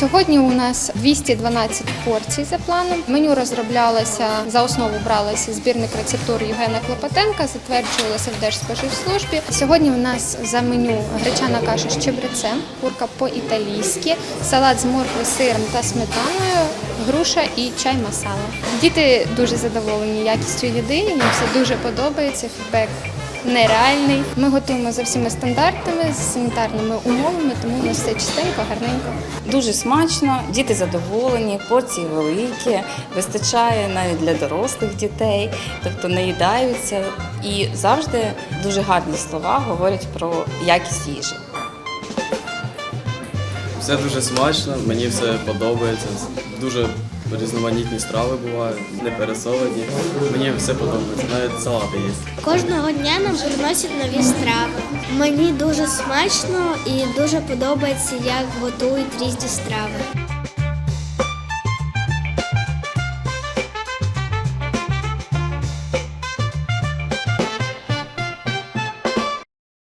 Сьогодні у нас 212 порцій за планом. Меню розроблялося за основу бралося збірник рецептур Євгена Клопотенка, затверджувалося в Держспоживслужбі. Сьогодні у нас за меню гречана каша з чебрецем, курка по-італійськи, салат з моркви, сиром та сметаною, груша і чай масала. Діти дуже задоволені якістю їди, їм все дуже подобається. Фідбек нереальний. Ми готуємо за всіма стандартами, з санітарними умовами, тому у нас все чистенько, гарненько. Дуже смачно, діти задоволені, порції великі, вистачає навіть для дорослих дітей, тобто наїдаються і завжди дуже гарні слова говорять про якість їжі. Все дуже смачно, мені все подобається. Дуже різноманітні страви бувають, не пересолені. Мені все подобається, навіть салати є. Кожного дня нам приносять нові страви. Мені дуже смачно і дуже подобається, як готують різні страви.